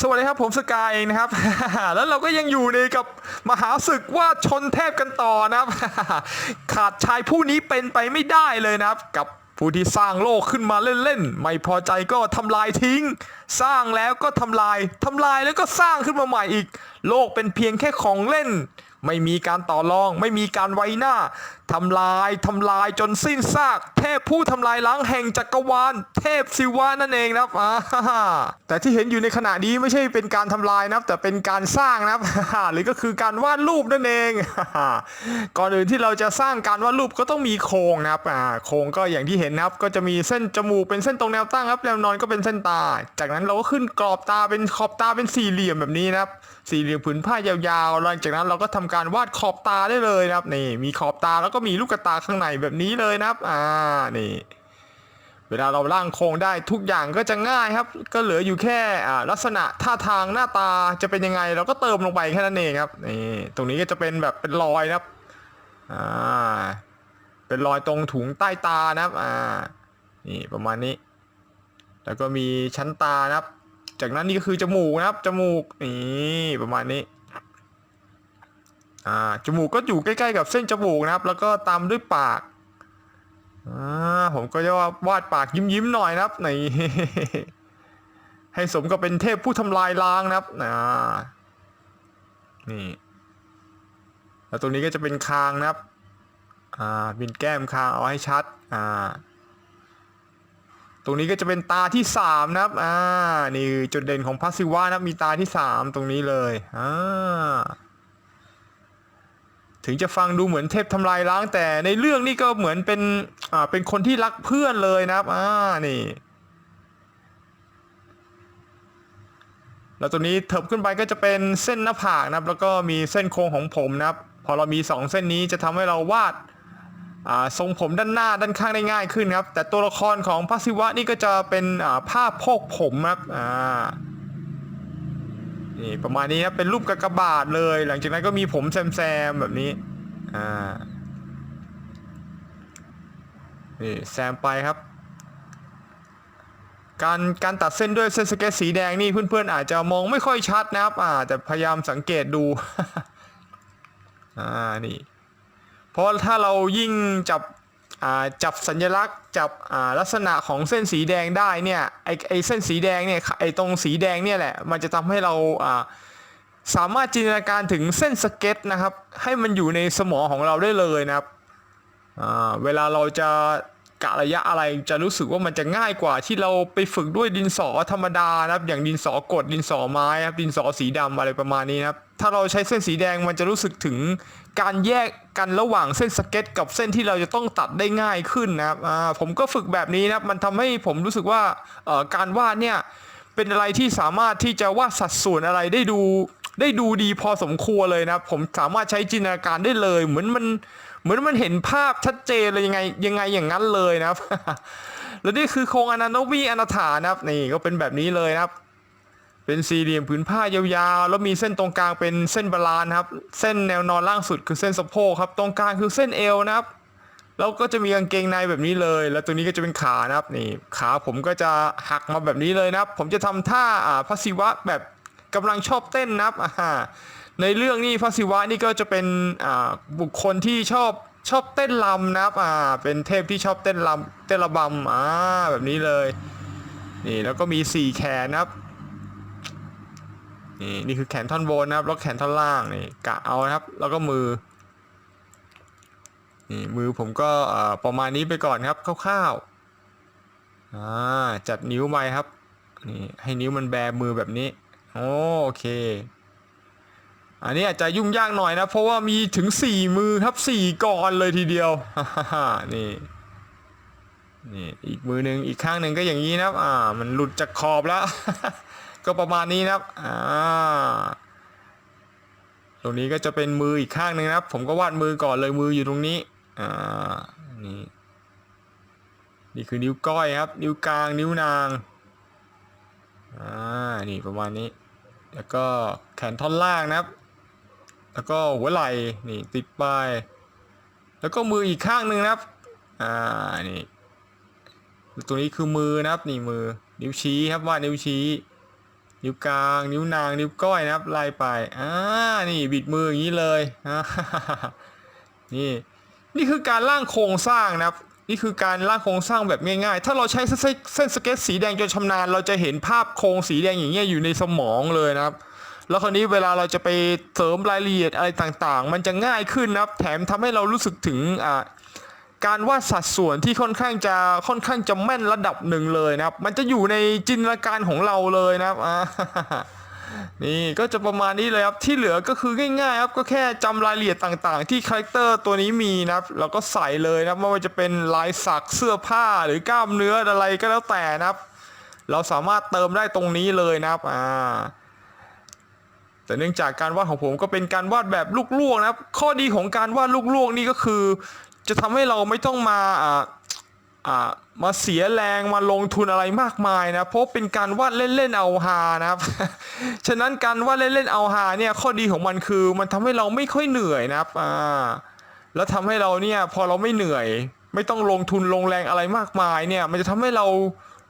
สวัสดีครับผมสกายเองนะครับ แล้วเราก็ยังอยู่ในกับมหาศึกว่าชนเทพกันต่อนะครับ ขาดชายผู้นี้เป็นไปไม่ได้เลยนะครับ กับผู้ที่สร้างโลกขึ้นมาเล่นๆ ไม่พอใจก็ทำลายทิ้ง สร้างแล้วก็ทำลายทำลายแล้วก็สร้างขึ้นมาใหม่อีก โลกเป็นเพียงแค่ของเล่น ไม่มีการต่อรอง ไม่มีการไว้หน้าทำลายทำลายจนสิ้นซาก เทพผู้ทำลายล้างแห่งจักรวาลเทพศิวะนั่นเองนะครับแต่ที่เห็นอยู่ในขณะนี้ไม่ใช่เป็นการทำลายนะครับ แต่เป็นการสร้างนะครับหรือก็คือการวาดรูปนั่นเองก่อนอื่นที่เราจะสร้างการวาดรูปก็ต้องมีโครงนะครับโครงก็อย่างที่เห็นนะครับ ก็จะมีเส้นจมูกเป็นเส้นตรงแนวตั้งครับแนวนอนก็เป็นเส้นตา จากนั้นเราก็ขึ้นกรอบตาเป็นขอบตาเป็นสี่เหลี่ยมแบบนี้นะครับ สี่เหลี่ยมผืนผ้ายาวๆหลังจากนั้นเราก็ทำการวาดขอบตาได้เลยนะครับนี่มีขอบตาแล้วก็มีลูกตาข้างในแบบนี้เลยนะครับอ่านี่เวลาเราร่างโครงได้ทุกอย่างก็จะง่ายครับ ก็เหลืออยู่แค่ลักษณะท่าทางหน้าตาจะเป็นยังไง เราก็เติมลงไปแค่นั้นเองครับนี่ตรงนี้ก็จะเป็นแบบเป็นรอยนะครับอ่าเป็นรอยตรงถุงใต้ตานะครับอ่านี่ประมาณนี้ แล้วก็มีชั้นตานะครับ จากนั้นนี่ก็คือจมูกนะครับจมูกนี่ประมาณนี้ อ่าจมูกก็อยู่ใกล้ๆกับเส้นจมูกนะครับ แล้วก็ตามด้วยปากอ่าผมก็จะวาดปากยิ้มๆหน่อยนะครับนี่ให้สมกับเป็นเทพผู้ทำลายล้างนะครับอ่านี่แล้วตรงนี้ก็จะเป็นคางนะครับอ่าเป็นแก้มคางเอาให้ชัดอ่าตรงนี้ก็จะเป็นตาที่สามนะครับ อ่า นี่จุดเด่นของพัสซิวะนะครับ มีตาที่สามตรงนี้เลย อ่า ถึงจะฟังดูเหมือนเทพทำลายล้างแต่ในเรื่องนี่ก็เหมือนเป็นอ่าเป็นคนที่รักเพื่อนเลยนะครับอ่านี่ แล้วตัวนี้เถิบขึ้นไปก็จะเป็นเส้นหน้าผากนะครับ แล้วก็มีเส้นโค้งของผมนะครับ พอเรามีสองเส้นนี้จะทำให้เราวาดทรงผมด้านหน้าด้านข้างได้ง่ายขึ้นครับ แต่ตัวละครของพระศิวะนี่ก็จะเป็นอ่าผ้าโพกผมครับอ่า นี่ประมาณนี้ครับเป็นรูปกากบาทเลย หลังจากนั้นก็มีผมแซมๆแบบนี้อ่านี่แซมไปครับการการตัดเส้นด้วยเส้นสเก็ตสีแดงนี่เพื่อนๆ อาจจะมองไม่ค่อยชัดนะครับอ่าแต่พยายามสังเกตดูอ่านี่เพราะถ้าเรายิ่งจับ จับสัญลักษณ์จับลักษณะของเส้นสีแดงได้เนี่ยไอไอเส้นสีแดงเนี่ยไอตรงสีแดงเนี่ยแหละมันจะทำให้เราสามารถจินตนาการถึงเส้นสเก็ตนะครับ ให้มันอยู่ในสมองของเราได้เลยนะครับเวลาเราจะกะระยะอะไรจะรู้สึกว่ามันจะง่ายกว่าที่เราไปฝึกด้วยดินสอธรรมดานะครับ อย่างดินสอกดดินสอไม้ครับดินสอสีดำอะไรประมาณนี้นะครับถ้าเราใช้เส้นสีแดงมันจะรู้สึกถึง การแยกกันระหว่างเส้นสเก็ต กับเส้นที่เราจะต้องตัดได้ง่ายขึ้นนะครับผมก็ฝึกแบบนี้นะครับมันทำให้ผมรู้สึกว่าการวาดเนี่ยเป็นอะไรที่สามารถที่จะวาดสัดส่วนอะไรได้ดูได้ดูดีพอสมควรเลยนะครับผมสามารถใช้จินตนาการได้เลย เหมือนมันเหมือนมันเห็นภาพชัดเจนเลยยังไงยังไงอย่างนั้นเลยนะครับ แล้วนี่คือโครงอนาโนวีอนาถานะครับนี่ก็เป็นแบบนี้เลยนะครับ เป็นสี่เหลี่ยมผืนผ้ายาวๆ แล้วมีเส้นตรงกลางเป็นเส้นบาลานครับ เส้นแนวนอนล่างสุดคือเส้นสะโพกครับ ตรงกลางคือเส้นเอวนะครับ แล้วก็จะมีกางเกงในแบบนี้เลย แล้วตัวนี้ก็จะเป็นขานะครับ นี่ขาผมก็จะหักมาแบบนี้เลยนะครับ ผมจะทำท่าอ่าพระศิวะแบบกำลังชอบเต้นนะครับอ่าในเรื่องนี้พระศิวะนี่ก็จะเป็นอ่าบุคคลที่ชอบชอบเต้นรำนะครับ อ่า เป็นเทพที่ชอบเต้นรำเต้นระบำอ่าแบบนี้เลย นี่แล้วก็มีสี่แขนนะครับ นี่นี่คือแขนท่อนบนนะครับ แล้วแขนท่อนล่างนี่กะเอานะครับ แล้วก็มือนี่มือผมก็ประมาณนี้ไปก่อนครับคร่าวๆอ่าจัดนิ้วไปครับนี่ให้นิ้วมันแบมือแบบนี้โอเค อันนี้อาจจะยุ่งยากหน่อยนะ เพราะว่ามีถึงสี่มือครับสี่กรเลยทีเดียวนี่นี่อีกมือหนึ่งอีกข้างหนึ่งก็อย่างนี้นะครับอ่ามันหลุดจากขอบแล้ว ก็ประมาณนี้นะครับอ่าตรงนี้ก็จะเป็นมืออีกข้างหนึ่งนะครับ ผมก็วาดมือก่อนเลยมืออยู่ตรงนี้อ่านี่นี่คือนิ้วก้อยครับ นิ้วกลางนิ้วนางอ่านี่ประมาณนี้ แล้วก็แขนท่อนล่างนะครับ แล้วก็หัวไหล่นี่ติดไป แล้วก็มืออีกข้างหนึ่งนะครับอ่านี่ตัวนี้คือมือนะครับ นี่มือ นิ้วชี้ครับวาดนิ้วชี้ นิ้วกลาง นิ้วนาง นิ้วก้อยนะครับ ไล่ไป อ่า นี่บิดมืออย่างนี้เลย นี่ นี่คือการร่างโครงสร้างนะครับ นี่คือการร่างโครงสร้างแบบง่ายๆ ถ้าเราใช้เส้นเส้นสเก็ตสีแดงจนชำนาญ เราจะเห็นภาพโครงสีแดงอย่างเงี้ยอยู่ในสมองเลยนะครับ แล้วคราวนี้เวลาเราจะไปเสริมรายละเอียดอะไรต่างๆ มันจะง่ายขึ้นนะครับ แถมทำให้เรารู้สึกถึงอ่า การวาดสัดส่วนที่ค่อนข้างจะค่อนข้างจะแม่นระดับหนึ่งเลยนะครับ มันจะอยู่ในจินตนาการของเราเลยนะครับนี่ก็จะประมาณนี้เลยครับที่เหลือก็คือง่ายๆครับก็แค่จำรายละเอียดต่างๆ ที่คาแรคเตอร์ตัวนี้มีนะครับเราก็ใส่เลยนะครับไม่ว่าจะเป็นลายสักเสื้อผ้าหรือกล้ามเนื้ออะไรก็แล้วแต่นะครับ เราสามารถเติมได้ตรงนี้เลยนะครับอ่าแต่เนื่องจากการวาดของผมก็เป็นการวาดแบบลูกลวกนะครับ ข้อดีของการวาดลูกลวกนี่ก็คือ จะทำให้เราไม่ต้องมาอ่าอ่ามาเสียแรงมาลงทุนอะไรมากมายนะเพราะเป็นการวาดเล่นๆเอาฮานะครับ ฉะนั้นการวาดเล่นๆเอาฮาเนี่ยข้อดีของมันคือมันทำให้เราไม่ค่อยเหนื่อยนะครับอ่าแล้วทำให้เราเนี่ยพอเราไม่เหนื่อย ไม่ต้องลงทุนลงแรงอะไรมากมายเนี่ย มันจะทำให้เรา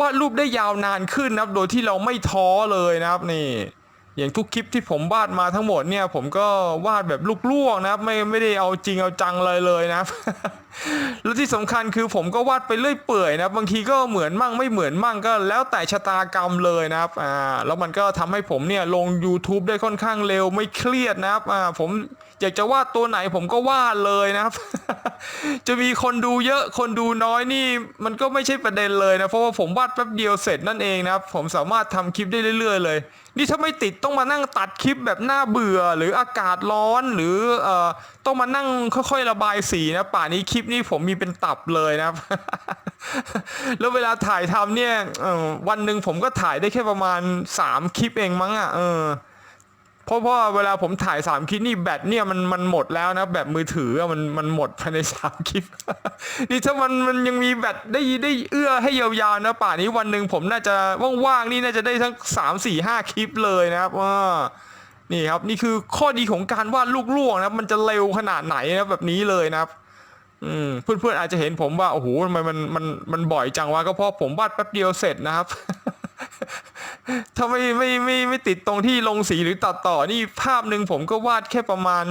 วาดรูปได้ยาวนานขึ้นนะครับ โดยที่เราไม่ท้อเลยนะครับนี่ อย่างทุกคลิปที่ผมวาดมาทั้งหมดเนี่ย ผมก็วาดแบบลูกลวกนะครับไม่ไม่ได้เอาจริงเอาจังเลยเลยนะครับแล้วที่สำคัญคือผมก็วาดไปเรื่อยเปื่อยนะบางทีก็เหมือนมั่งไม่เหมือนมั่งก็แล้วแต่ชะตากรรมเลยนะครับอ่าแล้วมันก็ทำให้ผมเนี่ยลง YouTube ได้ค่อนข้างเร็วไม่เครียดนะครับอ่าผม อยากจะวาดตัวไหนผมก็วาดเลยนะครับ จะมีคนดูเยอะคนดูน้อยนี่ มันก็ไม่ใช่ประเด็นเลยนะ เพราะว่าผมวาดแป๊บเดียวเสร็จนั่นเองนะครับ ผมสามารถทำคลิปได้เรื่อย ๆ เลย นี่ถ้าไม่ติดต้องมานั่งตัดคลิปแบบน่าเบื่อหรืออากาศร้อนหรือเอ่อต้องมานั่งค่อยๆระบายสีนะ ป่านี้คลิปนี้ผมมีเป็นตับเลยนะครับ แล้วเวลาถ่ายทำเนี่ยวันหนึ่งผมก็ถ่ายได้แค่ประมาณ 3 คลิปเองมั้งอะเออ เพราะว่าเวลาผมถ่าย3คลิปนี่แบตเนี่ยมันมันหมดแล้วนะ แบตมือถือมันมันหมดภายใน3คลิปนี่ถ้ามันมันยังมีแบตได้ได้เอื้อให้ยาวๆนะ ป่านนี้วันหนึ่งผมน่าจะว่างๆนี่น่าจะได้ทั้ง3 4 5คลิปเลยนะครับว่านี่ครับนี่คือข้อดีของการวาดลูกลวกนะมันจะเร็วขนาดไหนนะแบบนี้เลยนะครับอืมเพื่อนๆอาจจะเห็นผมว่าโอ้โหทำไมมันมันมันบ่อยจังวะก็เพราะผมวาดแป๊บเดียวเสร็จนะครับ ถ้าไม่ไม่ไม่ไม่ติดตรงที่ลงสีหรือตัดต่อนี่ภาพหนึ่งผมก็วาดแค่ประมาณ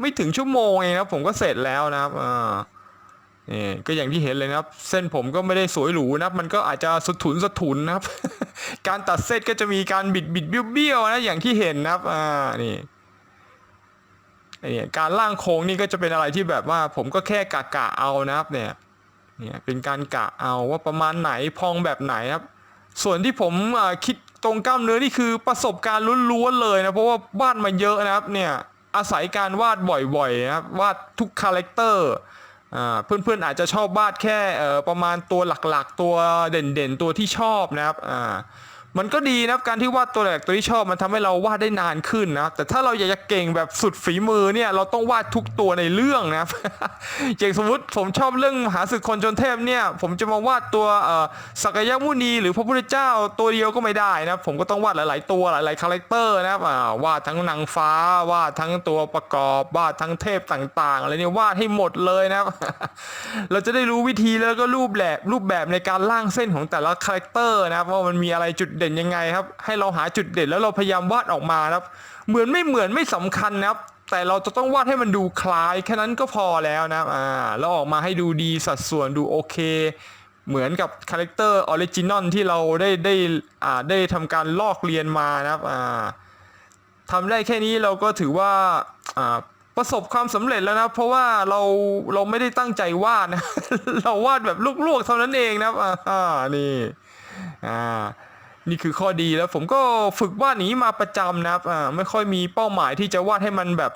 ไม่ถึงชั่วโมงเองนะครับผมก็เสร็จแล้วนะครับอ่านี่ก็อย่างที่เห็นเลยนะครับ เส้นผมก็ไม่ได้สวยหรูนะครับ มันก็อาจจะสะทุนสะทุนนะครับ การตัดเส้นก็จะมีการบิดบิดเบี้ยวๆนะอย่างที่เห็นนะครับอ่านี่เนี่ยการล่างโค้งนี่ก็จะเป็นอะไรที่แบบว่า ผมก็แค่กะกะเอานะครับ เนี่ยเนี่ยเป็นการกะเอาว่าประมาณไหนพองแบบไหนครับ ส่วนที่ผมคิด ตรงกล้ามเนื้อนี่คือประสบการณ์ล้วนๆเลยนะเพราะว่าวาดมาเยอะนะครับเนี่ยอาศัยการวาดบ่อยๆนะครับวาดทุกคาแรคเตอร์เพื่อนๆอาจจะชอบวาดแค่ประมาณตัวหลักๆ ตัวเด่นๆ ตัวที่ชอบนะครับ มันก็ดีนะครับการที่วาดตัวหลกตัวที่ชอบมันทำให้เราวาดได้นานขึ้นนะครับแต่ถ้าเราอยากจะเก่งแบบสุดฝีมือเนี่ยเราต้องวาดทุกตัวในเรื่องนะครับอย่างสมมติผมชอบเรื่องมหาศึกคนจนเทพเนี่ยผมจะมาวาดตัวสักยมุนีหรือพระพุทธเจ้าตัวเดียวก็ไม่ได้นะผมก็ต้องวาดหลาย ๆ ตัวหลาย ๆ คาแรคเตอร์นะครับวาดทั้งนางฟ้าวาดทั้งตัวประกอบวาดทั้งเทพต่าง ๆ อะไรเนี่ยวาดให้หมดเลยนะครับเราจะได้รู้วิธีแล้วก็รูปแบบรูปแบบในการล่างเส้นของแต่ละคาแรคเตอร์นะครับว่ามันมีอะไรจุดเด่นยังไงครับ ให้เราหาจุดเด่นแล้วเราพยายามวาดออกมาครับ เหมือนไม่เหมือนไม่สำคัญนะครับ แต่เราจะต้องวาดให้มันดูคล้ายแค่นั้นก็พอแล้วนะครับอ่าแล้วออกมาให้ดูดีสัดส่วนดูโอเค เหมือนกับคาแรคเตอร์ออริจินอลที่เราได้ได้อ่าได้ทำการลอกเรียนมานะครับอ่าทำได้แค่นี้เราก็ถือว่าอ่าประสบความสำเร็จแล้วนะเพราะว่าเราเราไม่ได้ตั้งใจวาดนะ เราวาดแบบลวกๆเท่านั้นเองนะอ่านี่อ่า นี่คือข้อดีแล้วผมก็ฝึกวาดนี้มาประจำนะครับอ่าไม่ค่อยมีเป้าหมายที่จะวาดให้มันแบบ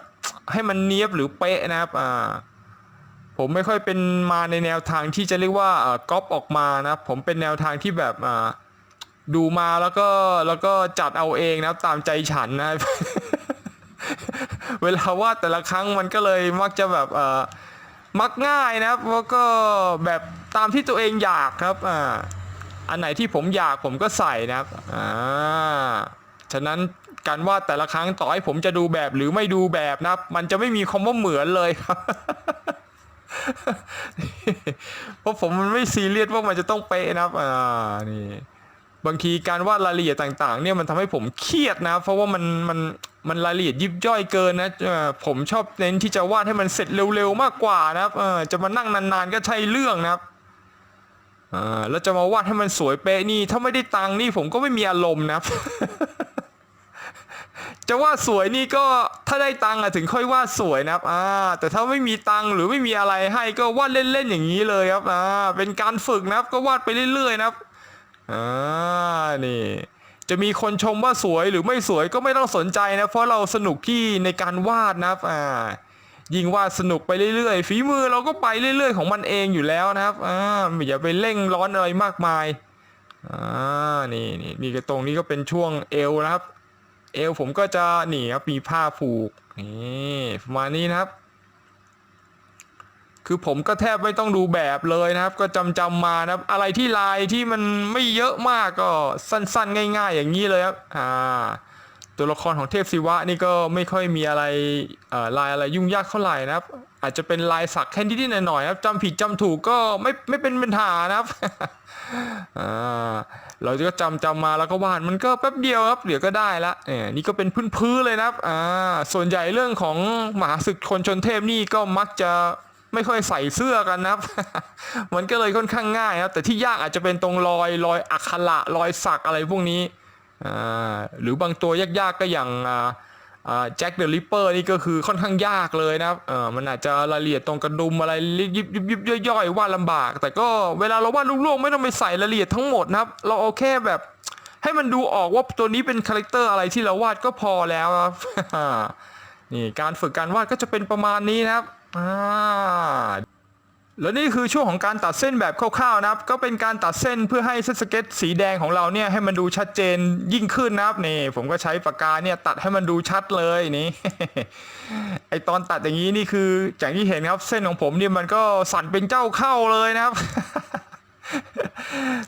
ให้มันเนียบหรือเป๊ะนะครับอ่าผมไม่ค่อยเป็นมาในแนวทางที่จะเรียกว่าอ่าก๊อปออกมานะครับผมเป็นแนวทางที่แบบอ่าดูมาแล้วก็แล้วก็จัดเอาเองนะครับตามใจฉันนะเวลาวาดแต่ละครั้งมันก็เลยมักจะแบบเอ่อมักง่ายนะครับแล้วก็แบบตามที่ตัวเองอยากครับอ่า อันไหนที่ผมอยากผมก็ใส่นะครับอ่าฉะนั้นการวาดแต่ละครั้งต่อให้ผมจะดูแบบหรือไม่ดูแบบนะครับ มันจะไม่มีคำว่าเหมือนเลยครับเพราะผมมันไม่ซีเรียสว่ามันจะต้องเป๊ะนะครับอ่านี่บางทีการวาดรายละเอียดต่างๆ เนี่ยมันทำให้ผมเครียดนะ เพราะว่ามันมันมันรายละเอียดยิบย่อยเกินนะผมชอบเน้นที่จะวาดให้มันเสร็จเร็วๆมากกว่านะครับจะมานั่งนานๆก็ใช่เรื่องนะครับ อ่าแล้วจะมาวาดให้มันสวยเป๊ะนี่ ถ้าไม่ได้ตังค์นี่ผมก็ไม่มีอารมณ์นะครับจะวาดสวยนี่ก็ถ้าได้ตังค์อะถึงค่อยวาดสวยนะครับอ่าแต่ถ้าไม่มีตังค์หรือไม่มีอะไรให้ก็วาดเล่นๆอย่างนี้เลยครับอ่าเป็นการฝึกนะครับก็วาดไปเรื่อยๆนะครับอ่านี่จะมีคนชมว่าสวยหรือไม่สวยก็ไม่ต้องสนใจนะ เพราะเราสนุกที่ในการวาดนะครับอ่า ยิ่งวาดสนุกไปเรื่อยๆฝีมือเราก็ไปเรื่อย ๆ ของมันเองอยู่แล้วนะครับอ่าอย่าไปเร่งร้อนอะไรมากมายอ่านี่นี่นี่ก็ตรงนี้ก็เป็นช่วงเอวนะครับ เอวผมก็จะหนีครับมีผ้าผูกนี่ประมาณนี้นะครับ คือผมก็แทบไม่ต้องดูแบบเลยนะครับ ก็จำจำมานะครับ อะไรที่ลายที่มันไม่เยอะมากก็สั้นๆ ง่าย ๆ อย่างนี้เลยครับอ่า ตัวละครของเทพศิวะนี่ก็ไม่ค่อยมีอะไรลายอะไรยุ่งยากเท่าไหร่นะครับ อาจจะเป็นลายสักแค่นิดๆหน่อยๆครับจำผิดจำถูกก็ไม่ไม่เป็นปัญหานะครับอ่าเราก็จำจำมาแล้วก็วาดมันก็แป๊บเดียวครับเดี๋ยวก็ได้ละเนี่ยนี่ก็เป็นพื้นๆเลยนะครับอ่าส่วนใหญ่เรื่องของมหาศึกคนชนเทพนี่ก็มักจะไม่ค่อยใส่เสื้อกันนะครับ มันก็เลยค่อนข้างง่ายครับแต่ที่ยากอาจจะเป็นตรงรอยรอยอักขระรอยสักอะไรพวกนี้ หรือบางตัวยากๆก็อย่างแจ็คเดอะริปเปอร์นี่ก็คือค่อนข้างยากเลยนะครับมันอาจจะรายละเอียดตรงกระดุมอะไรยิบยิบยิบยิบย่อยๆวาดลำบาก แต่ก็เวลาเราวาดลูกๆไม่ต้องไปใส่รายละเอียดทั้งหมดนะครับ เราเอาแค่แบบให้มันดูออกว่าตัวนี้เป็นคาแรคเตอร์อะไรที่เราวาดก็พอแล้วครับนี่การฝึกการวาดก็จะเป็นประมาณนี้นะครับอ่า แล้วนี่คือช่วงของการตัดเส้นแบบคร่าวๆนะครับ ก็เป็นการตัดเส้นเพื่อให้เส้นสเก็ตสีแดงของเราเนี่ยให้มันดูชัดเจนยิ่งขึ้นนะครับนี่ ผมก็ใช้ปากกาเนี่ยตัดให้มันดูชัดเลยนี่ไอตอนตัดอย่างนี้นี่คืออย่างที่เห็นครับเส้นของผมเนี่ยมันก็สั่นเป็นเจ้าเข้าเลยนะครับ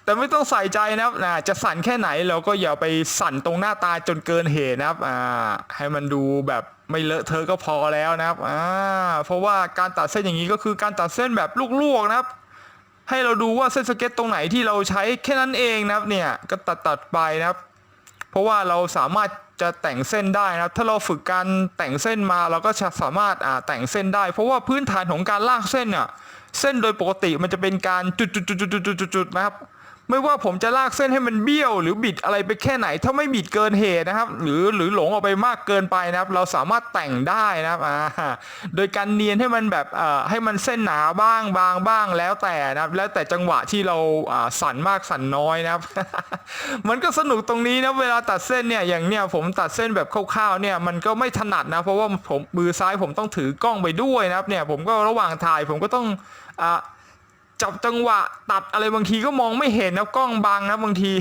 แต่ไม่ต้องใส่ใจนะครับนะจะสั่นแค่ไหนเราก็อย่าไปสั่นตรงหน้าตาจนเกินเหตุนะครับอ่าให้มันดูแบบ ไม่เลอะเทอก็พอแล้วนะครับอ่าเพราะว่าการตัดเส้นอย่างนี้ก็คือการตัดเส้นแบบลวกๆนะครับ ให้เราดูว่าเส้นสเก็ตตรงไหนที่เราใช้แค่นั้นเองนะครับเนี่ยก็ตัดตัดไปนะครับ เพราะว่าเราสามารถจะแต่งเส้นได้นะครับ ถ้าเราฝึกการแต่งเส้นมาเราก็จะสามารถอ่าแต่งเส้นได้ เพราะว่าพื้นฐานของการลากเส้นอะเส้นโดยปกติมันจะเป็นการจุดจุดจุดจุดจุดจุดจุดนะครับ ไม่ว่าผมจะลากเส้นให้มันเบี้ยว หรือบิดอะไรไปแค่ไหน ถ้าไม่บิดเกินเหตุนะครับ หรือหรือหลงออกไปมากเกินไปนะครับ เราสามารถแต่งได้นะครับอ่าโดยการเนียนให้มันแบบเอ่อให้มันเส้นหนาบ้างบางบ้างแล้วแต่นะครับ แล้วแต่จังหวะที่เราอ่าสั่นมากสั่นน้อยนะครับ มันก็สนุกตรงนี้นะเวลาตัดเส้นเนี่ยอย่างเนี้ยผมตัดเส้นแบบคร่าวๆเนี่ยมันก็ไม่ถนัดนะ เพราะว่าผมมือซ้ายผมต้องถือกล้องไปด้วยนะครับเนี่ยผมก็ระหว่างถ่ายผมก็ต้องอ่า จับจังหวะตัดอะไรบางทีก็มองไม่เห็นนะกล้องบังนะบางที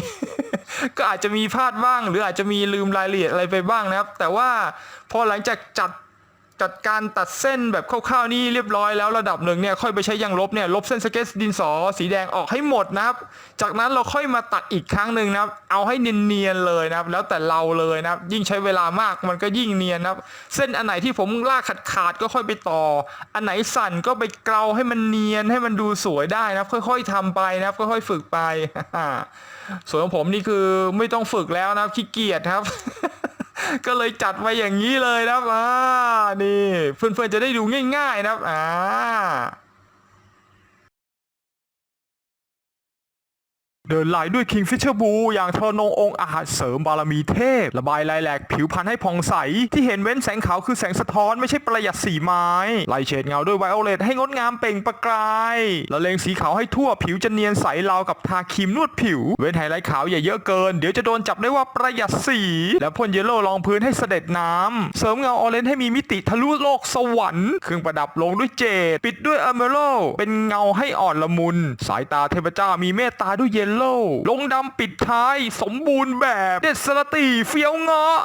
ก็อาจจะมีพลาดบ้าง หรืออาจจะมีลืมรายละเอียดอะไรไปบ้างนะครับ แต่ว่าพอหลังจากจัด จัดการตัดเส้นแบบคร่าวๆนี่เรียบร้อยแล้วระดับหนึ่งเนี่ยค่อยไปใช้ยางลบเนี่ยลบเส้นสเก็ตดินสอสีแดงออกให้หมดนะครับ จากนั้นเราค่อยมาตัดอีกครั้งหนึ่งนะครับ เอาให้เนียนๆเลยนะครับ แล้วแต่เราเลยนะครับ ยิ่งใช้เวลามากมันก็ยิ่งเนียนนะครับ เส้นอันไหนที่ผมลากขาดๆก็ค่อยไปต่อ อันไหนสั่นก็ไปเกลาให้มันเนียนให้มันดูสวยได้นะครับ ค่อยๆทำไปนะครับค่อยๆฝึกไปส่วนของผมนี่คือไม่ต้องฝึกแล้วนะครับขี้เกียจครับ ก็เลยจัดไว้อย่างนี้เลยนะครับอ่านี่เพื่อนๆจะได้ดูง่าย ๆนะครับอ่า เดินลายด้วย Kingfisher Blue อย่างทรนงองค์อาจเสริมบารมีเทพ ระบายลายแหลกผิวพรรณให้ผ่องใส ที่เห็นเว้นแสงขาวคือแสงสะท้อนไม่ใช่ประหยัดสีไม้ ไล่เฉดเงาด้วยไวโอเลตให้งดงามเปล่งประกายละเลงสีขาวให้ทั่วผิวจะเนียนใสราวกับทาครีมนวดผิว เว้นไฮไลท์ขาวอย่าเยอะเกิน เดี๋ยวจะโดนจับได้ว่าประหยัดสี และพ่นเยลโล่รองพื้นให้เสด็จน้ำเสริมเงาออเรนจ์ให้มีมิติทะลุโลกสวรรค์เครื่องประดับลงด้วยเจดปิดด้วยอเมโรเป็นเงาให้อ่อนละมุน สายตาเทพเจ้ามีเมตตาด้วยเยลโล่ลงดำปิดท้าย สมบูรณ์แบบ เด็ดสลตีเฟี้ยวเงาะ